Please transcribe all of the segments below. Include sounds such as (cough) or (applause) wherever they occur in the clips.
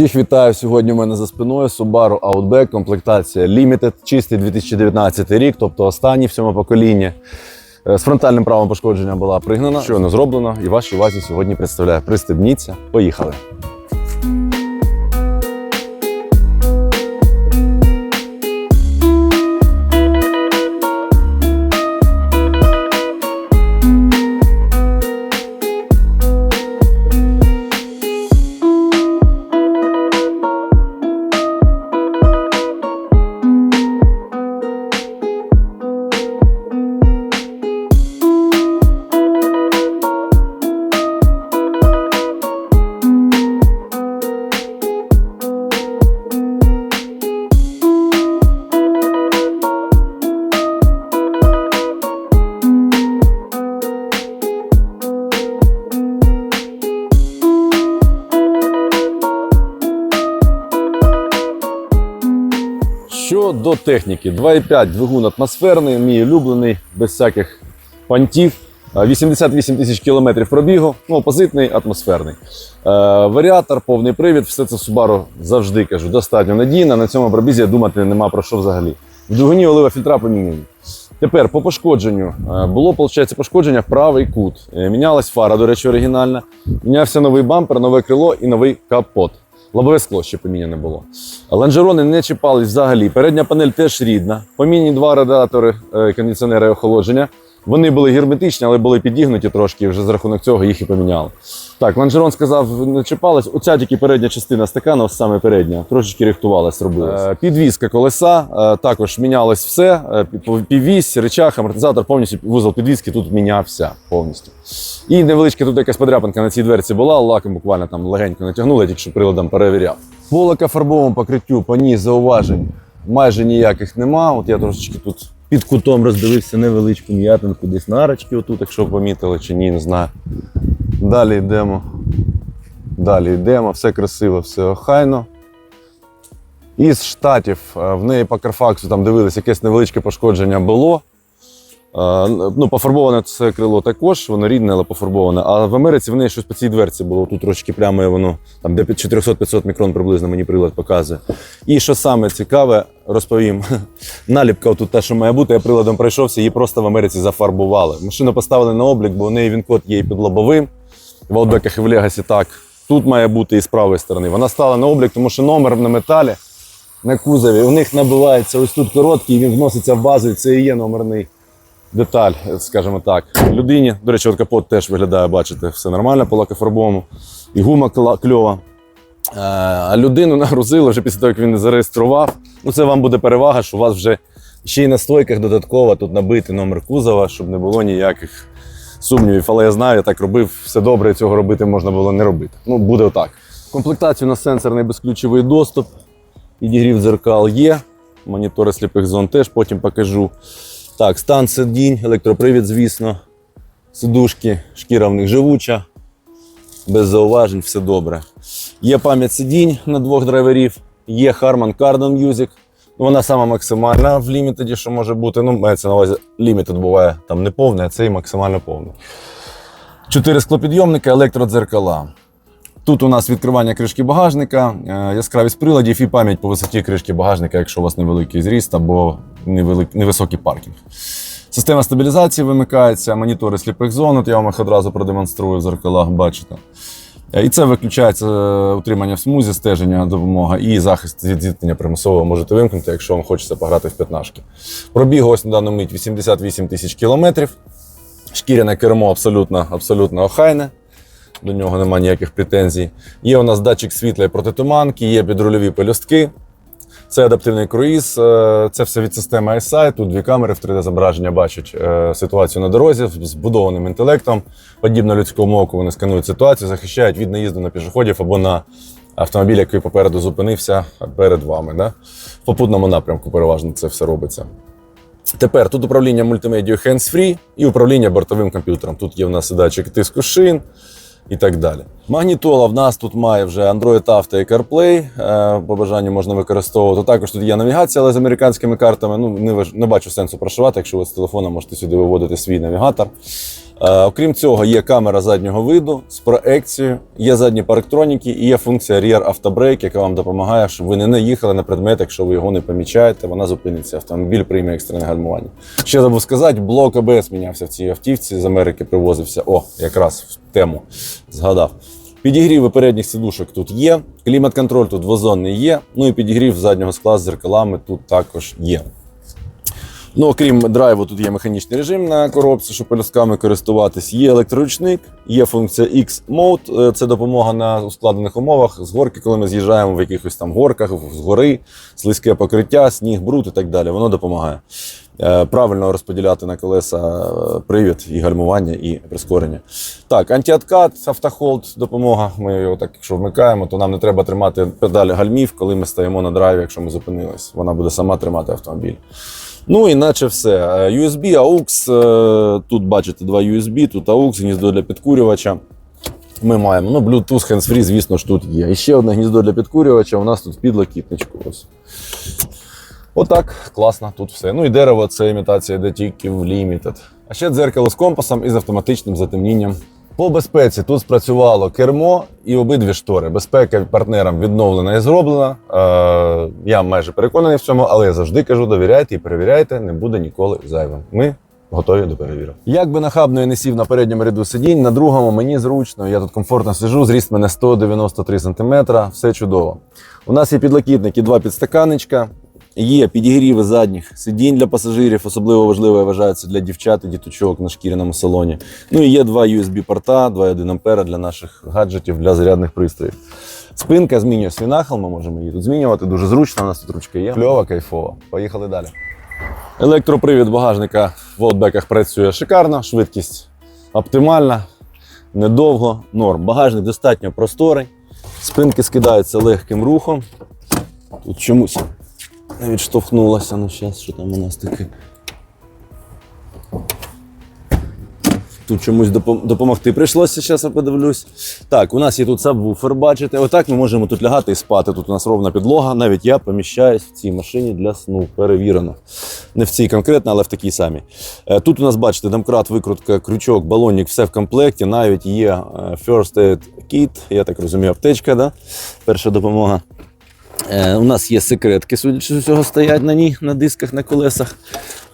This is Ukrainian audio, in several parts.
Всіх вітаю сьогодні. У мене за спиною Subaru Outback, комплектація Limited, чистий 2019 рік, тобто останній в цьому поколінні. Е, З фронтальним правом пошкодження була пригнана, щойно зроблено, і вашій увазі сьогодні представляю. Пристебніться, поїхали. Щодо техніки, 2,5 двигун атмосферний, мій улюблений, без всяких понтів. Е, 88 тисяч кілометрів пробігу, ну, опозитний, атмосферний. Е, варіатор, повний привід, все це Subaru завжди кажу, достатньо надійно. На цьому пробізі думати нема про що взагалі. В двигуні олива фільтра поміняні. Тепер по пошкодженню. Е, Було, виходить, пошкодження в правий кут. Е, Мінялась фара, до речі, оригінальна. Мінявся новий бампер, нове крило і новий капот. Лобове скло ще поміняне було. Лонжерони не чіпались взагалі. Передня панель теж рідна. Помінні два радіатори кондиціонери і охолодження. Вони були герметичні, але були підігнуті трошки, вже за рахунок цього їх і поміняли. Так, лонжерон сказав, не чіпалась. Оця тільки передня частина стакана, ось саме передня, трошечки рихтувалась, робилась. Е, Підвізка колеса, е, також мінялось все. Е, Піввісь, речах, амортизатор, повністю вузол підвізки тут мінявся повністю. І невеличка тут якась подряпинка на цій дверці була, лаком буквально там легенько натягнули, тільки що приладом перевіряв. По лакофарбовому покриттю, по ній зауважень майже ніяких нема. От я трошечки тут під кутом роздивився невеличку м'ятинку, десь на арочці отут, якщо помітили чи ні, не знаю. Далі йдемо. Далі йдемо, все красиво, все охайно. Із штатів е, в неї по Карфаксу там дивились, якесь невеличке пошкодження було. Е, Ну, пофарбоване це крило також, воно рідне, але пофарбоване. А в Америці в неї щось по цій дверці було. Тут трошки прямо воно, там де під 400-500 мікрон приблизно мені прилад показує. І що саме цікаве, розповім. (laughs) Наліпка тут та, що має бути, я приладом пройшовся, її просто в Америці зафарбували. Машину поставили на облік, бо у неї він код є і під лобовим. В Outback і в Легасі так. Тут має бути і з правої сторони. Вона стала на облік, тому що номер на металі на кузові. У них набивається ось тут короткий, він вноситься в базу, і це і є номерний деталь, скажімо так. Людині, до речі, от капот теж виглядає, бачите, все нормально по лакофарбовому. І гума кльова. Е, А людину нагрузили вже після того, як він зареєстрував. Ну, це вам буде перевага, що у вас вже ще й на стойках додатково тут набитий номер кузова, щоб не було ніяких сумнівів. Але я знаю, я так робив, все добре, цього робити можна було не робити. Ну, буде отак. У нас сенсорний безключовий доступ, підігрів дзеркал є, монітори сліпих зон теж потім покажу. Так, стан сидінь, електропривід, звісно. Сидушки, шкіра в них живуча, без зауважень, все добре. Є пам'ять сидінь на двох драйверів, є Harman Kardon Music. Ну, Вона сама максимальна в лімітеді, що може бути. Ну, мається на увазі, лімітед буває там не повний, а цей максимально повний. Чотири склопідйомника, електродзеркала. Тут у нас відкривання кришки багажника, е, яскравість приладів і пам'ять по висоті кришки багажника, якщо у вас невеликий зріст або невисокий паркінг. Система стабілізації вимикається, монітори сліпих зон. От я вам їх одразу продемонструю в зеркалах, бачите. І це виключається е, утримання в смузі, стеження, допомога і захист від зіткнення примусово можете вимкнути, якщо вам хочеться пограти в п'ятнашки. Пробіг ось на дану мить 88 тисяч кілометрів. Шкіряне кермо абсолютно, абсолютно охайне. До нього немає ніяких претензій. Є у нас датчик світла і протитуманки, є підрульові пелюстки. Це адаптивний круїз, е, це все від системи iSight. Тут дві камери в 3D-зображення бачать е, ситуацію на дорозі з збудованим інтелектом. Подібно людському оку вони сканують ситуацію, захищають від наїзду на пішоходів або на автомобіль, який попереду зупинився перед вами. Да? В попутному напрямку переважно це все робиться. Тепер тут управління мультимедією hands-free і управління бортовим комп'ютером. Тут є в нас датчик тиску шин і так далі. Магнітола в нас тут має вже Android Auto і CarPlay. е, По бажанню можна використовувати. Також тут є навігація, але з американськими картами. Ну, не, не бачу сенсу прошивати. Якщо ви з телефона можете сюди виводити свій навігатор. Е, окрім цього, є камера заднього виду з проекцією, є задні парктроніки і є функція Rear Brake, яка вам допомагає, щоб ви не наїхали на предмет, якщо ви його не помічаєте, вона зупиниться. Автомобіль прийме екстрене гальмування. Ще забув сказати, блок АБС мінявся в цій автівці з Америки, привозився. О, якраз в тему згадав. Підігріви передніх сидушок тут є, клімат-контроль тут двозонний є, ну і підігрів заднього скла з зеркалами тут також є. Ну, окрім драйву, тут є механічний режим на коробці, щоб пелюстками користуватись. Є електроручник, є функція X-Mode, е, це допомога на ускладнених умовах з горки, коли ми з'їжджаємо в якихось там горках, з гори, слизьке покриття, сніг, бруд і так далі. Воно допомагає е, правильно розподіляти на колеса е, привід і гальмування, і прискорення. Так, антиоткат, автохолд, допомога. Ми його так, якщо вмикаємо, то нам не треба тримати педалі гальмів, коли ми стоїмо на драйві, якщо ми зупинились. Вона буде сама тримати автомобіль. Ну, іначе все. Е, USB, AUX. е, Тут бачите два USB, тут AUX, гніздо для підкурювача. Ми маємо. Ну, Bluetooth hands-free, звісно ж, тут є. І ще одне гніздо для підкурювача. У нас тут підлокітничку. Отак, класно, тут все. Ну і дерево це імітація йде тільки в Limited. А ще дзеркало з компасом і з автоматичним затемнінням. По безпеці тут спрацювало кермо і обидві штори. Безпека партнерам відновлена і зроблена. Е, я майже переконаний в цьому, але я завжди кажу: довіряйте і перевіряйте, не буде ніколи зайвим. Ми готові до перевірок. Як би нахабно я не сів на передньому ряду сидінь, на другому мені зручно. Я тут комфортно сижу, зріст мене 193 см, все чудово. У нас є підлокітники, два підстаканничка. Є підігріви задніх сидінь для пасажирів, особливо важливо я вважаю це для дівчат і діточок на шкіряному салоні. Ну і є два USB-порта, 2,1 ампера для наших гаджетів, для зарядних пристроїв. Спинка змінює свій нахил, ми можемо її тут змінювати. Дуже зручно, у нас тут ручка є. Кльова, кайфова. Поїхали далі. Електропривід багажника в аутбеках працює шикарно, швидкість оптимальна, недовго, норм. Багажник достатньо просторий, спинки скидаються легким рухом. Тут чомусь відштовхнулася. Ну, зараз, що там у нас таке. Тут чомусь допомогти прийшлося, зараз я подивлюсь. Так, у нас є тут сабвуфер, бачите. Отак ми можемо тут лягати і спати. Тут у нас ровна підлога. Навіть я поміщаюсь в цій машині для сну. Перевірено. Не в цій конкретно, але в такій самій. Е, Тут у нас, бачите, домкрат, викрутка, крючок, балонник, все в комплекті. Навіть є е, First Aid Kit, я так розумію, аптечка, да? перша допомога. Е, у нас є секретки, судячи з усього, стоять на ній, на дисках, на колесах.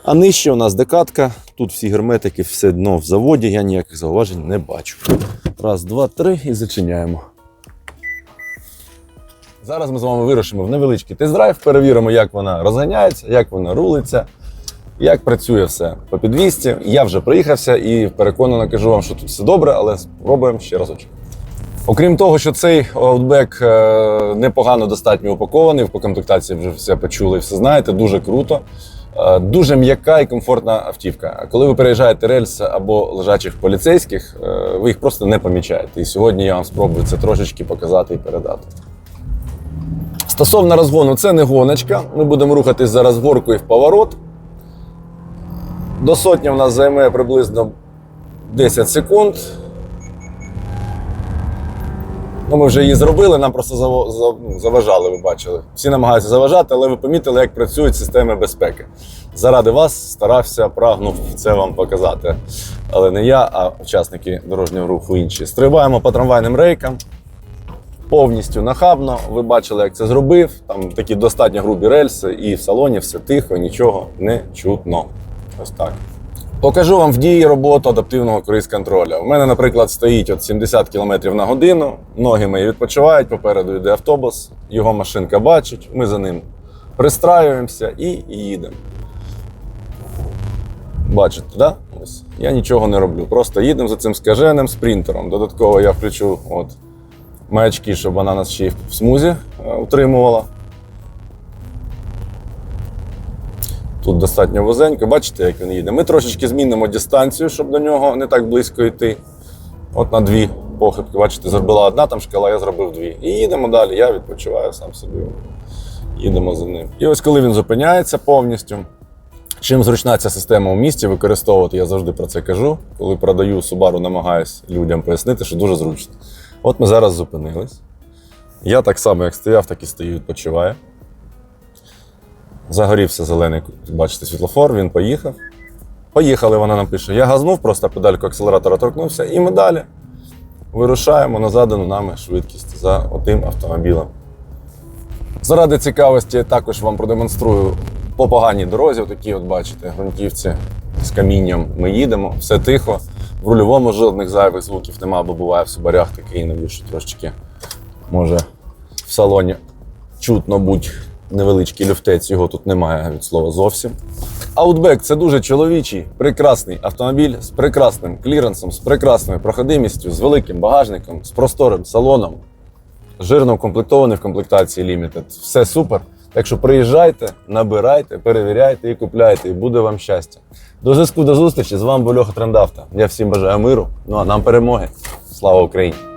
А нижче у нас декатка. Тут всі герметики, все дно в заводі, я ніяких зауважень не бачу. Раз, два, три і зачиняємо. Зараз ми з вами вирушимо в невеличкий тест-драйв, перевіримо, як вона розганяється, як вона рулиться, як працює все по підвісті. Я вже приїхався і переконано кажу вам, що тут все добре, але спробуємо ще разочок. Окрім того, що цей Outback е, непогано достатньо упакований, по комплектації вже все почули все знаєте, дуже круто. Е, Дуже м'яка і комфортна автівка. Коли ви переїжджаєте рельс або лежачих поліцейських, е, ви їх просто не помічаєте. І сьогодні я вам спробую це трошечки показати і передати. Стосовно розгону, це не гоночка. Ми будемо рухатись зараз горкою в поворот. До сотні в нас займе приблизно 10 секунд. Ну, ми вже її зробили, нам просто ну, заважали, ви бачили. Всі намагаються заважати, але ви помітили, як працюють системи безпеки. Заради вас старався, прагнув це вам показати. Але не я, а учасники дорожнього руху інші. Стрибаємо по трамвайним рейкам. Повністю нахабно. Ви бачили, як це зробив. Там такі достатньо грубі рельси, і в салоні все тихо, нічого не чутно. Ось так. Покажу вам в дії роботу адаптивного круїз-контролю. У мене, наприклад, стоїть от 70 км на годину, ноги мої відпочивають, попереду йде автобус, його машинка бачить, ми за ним пристраюємося і їдемо. Бачите, да? Ось. Я нічого не роблю. Просто їдемо за цим скаженим спринтером. Додатково я включу от, маячки, щоб вона нас ще й в смузі е, утримувала. Тут достатньо вузенько, бачите, як він їде. Ми трошечки змінимо дистанцію, щоб до нього не так близько йти. От на дві похибки. Бачите, зробила одна там шкала, я зробив дві. І їдемо далі. Я відпочиваю сам собі. Їдемо за ним. І ось коли він зупиняється повністю. Чим зручна ця система у місті використовувати, я завжди про це кажу. Коли продаю Subaru, намагаюсь людям пояснити, що дуже зручно. От ми зараз зупинились. Я так само, як стояв, так і стою, відпочиваю. Загорівся зелений, бачите, світлофор, він поїхав. Поїхали, вона нам пише. Я газнув, просто педальку акселератора торкнувся, і ми далі вирушаємо на задану нами швидкість за отим автомобілем. Заради цікавості також вам продемонструю по поганій дорозі. Отакі, от бачите, ґрунтівці з камінням. Ми їдемо, все тихо. В рульовому жодних зайвих звуків нема, бо буває в субарях такий іноді, що трошечки може в салоні чутно будь невеличкий люфтець, його тут немає від слова зовсім. Outback – це дуже чоловічий, прекрасний автомобіль з прекрасним кліренсом, з прекрасною проходимістю, з великим багажником, з просторим салоном, жирно укомплектований в комплектації Limited. Все супер. Так що приїжджайте, набирайте, перевіряйте і купляйте, і буде вам щастя. До зв'язку, до зустрічі. З вами був Льоха Трендавта. Я всім бажаю миру. Ну а нам перемоги. Слава Україні!